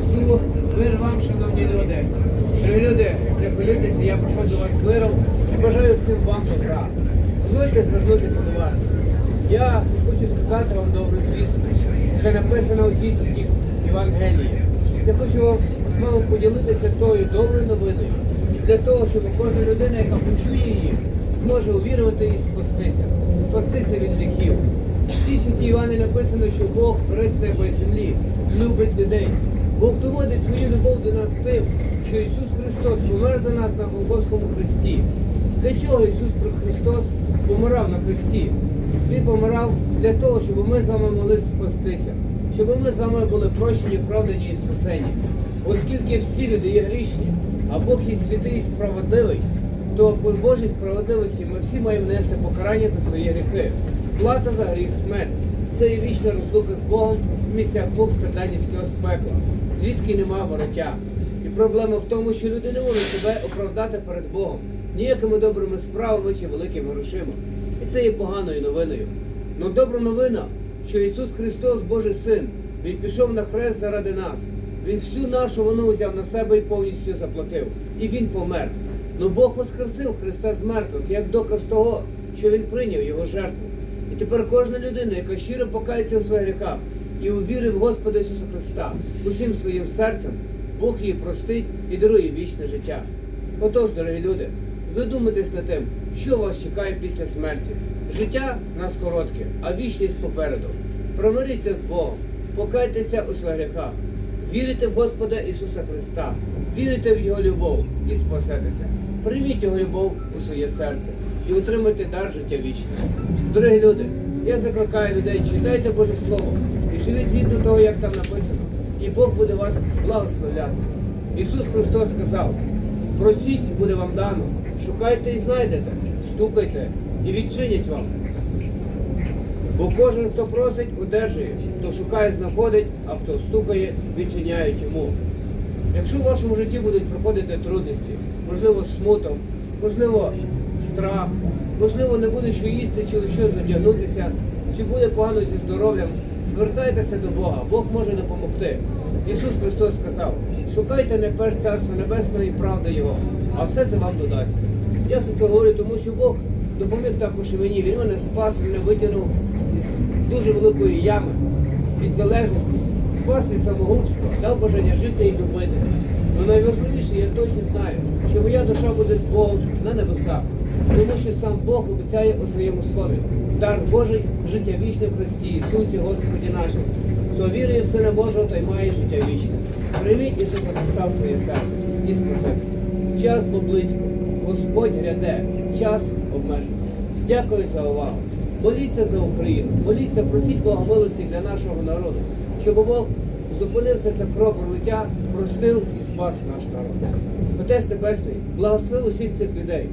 Христу, мир вам, шановні люди. Живі люди, не я прошу до вас з миром і бажаю всім вам добра. Дозвольте звернутися до вас. Я хочу сказати вам добру звістку, яка написана у дійсній Євангелії. Я хочу з вами поділитися тою доброю новиною для того, щоб кожна людина, яка почує її, зможе увірувати і спастися, спастися від гріхів. В дійсні Івані написано, що Бог пристає неба землі. Бог доводить свою любов до нас тим, що Ісус Христос помер за нас на Голгофському хресті. Для чого Ісус Христос помирав на хресті? Він помирав для того, щоб ми з вами могли спастися, щоб ми з вами були прощені, вправдані і спасені. Оскільки всі люди є грішні, а Бог є святий і справедливий, то по Божій справедливості ми всі маємо нести покарання за свої гріхи. Плата за гріх смерть. Це є вічна розлука з Богом в місцях Бог страдання сльоз пекла. Звідки нема вороття. І проблема в тому, що люди не можуть себе оправдати перед Богом ніякими добрими справами чи великими грошима. І це є поганою новиною. Но добра новина, що Ісус Христос, Божий Син, Він пішов на хрест заради нас. Він всю нашу вину взяв на себе і повністю заплатив. І Він помер. Но Бог воскресив Христа з мертвих як доказ того, що Він прийняв Його жертву. Тепер кожна людина, яка щиро покається в своїх гріхах і увірив в Господа Ісуса Христа усім своїм серцем, Бог її простить і дарує вічне життя. Отож, дорогі люди, задумайтесь над тим, що вас чекає після смерті. Життя нас коротке, а вічність попереду. Промиріться з Богом, покайтеся у своїх гріхах, вірите в Господа Ісуса Христа, вірите в Його любов і спасетеся. Прийміть Його любов у своє серце і отримайте дар життя вічне. Дорогі люди, я закликаю людей, читайте Боже Слово і живіть згідно того, як там написано, і Бог буде вас благословляти. Ісус Христос сказав, просіть, і буде вам дано, шукайте і знайдете, стукайте і відчинять вам. Бо кожен, хто просить, одержує, хто шукає, знаходить, а хто стукає, відчиняють йому. Якщо в вашому житті будуть проходити трудності, можливо, смуток, можливо, страх, можливо, не буде що їсти чи що задягнутися, чи буде погано зі здоров'ям, звертайтеся до Бога, Бог може допомогти. Ісус Христос сказав, шукайте не перш царство небесне і правди Його, а все це вам додасться. Я все це говорю, тому що Бог допоміг також і мені. Він мене спас, мене витягнув із дуже великої ями від залежності, спас від самогубства, дав бажання жити і любити. Но найважливіше, я точно знаю, що моя душа буде з Богом на небесах, тому що сам Бог обіцяє у своєму слові. Дар Божий, життя вічне в Христі Ісусі, Господі нашому. Хто вірує в Сина Божого, той має життя вічне. Прийміть Ісуса Христа в своє серце і спасайтеся. Час бо Господь гряде, час обмежений. Дякую за увагу. Моліться за Україну, моліться, просіть Бога милості для нашого народу, щоб Бог зупинив це це кров пролиття, простив і спас наш народ. Отець Небесний, благослови усіх цих людей,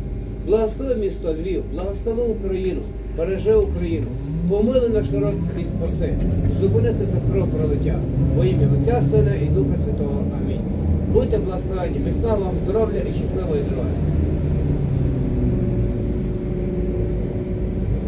благослови місто Львів, благослови Україну, бережи Україну, помили наш народ і спаси. Зупиниться це кров пролиття. Во ім'я Отця, Сина і Духа Святого. Амінь. Будьте благословені, міцного вам здоров'я і щасливої дороги.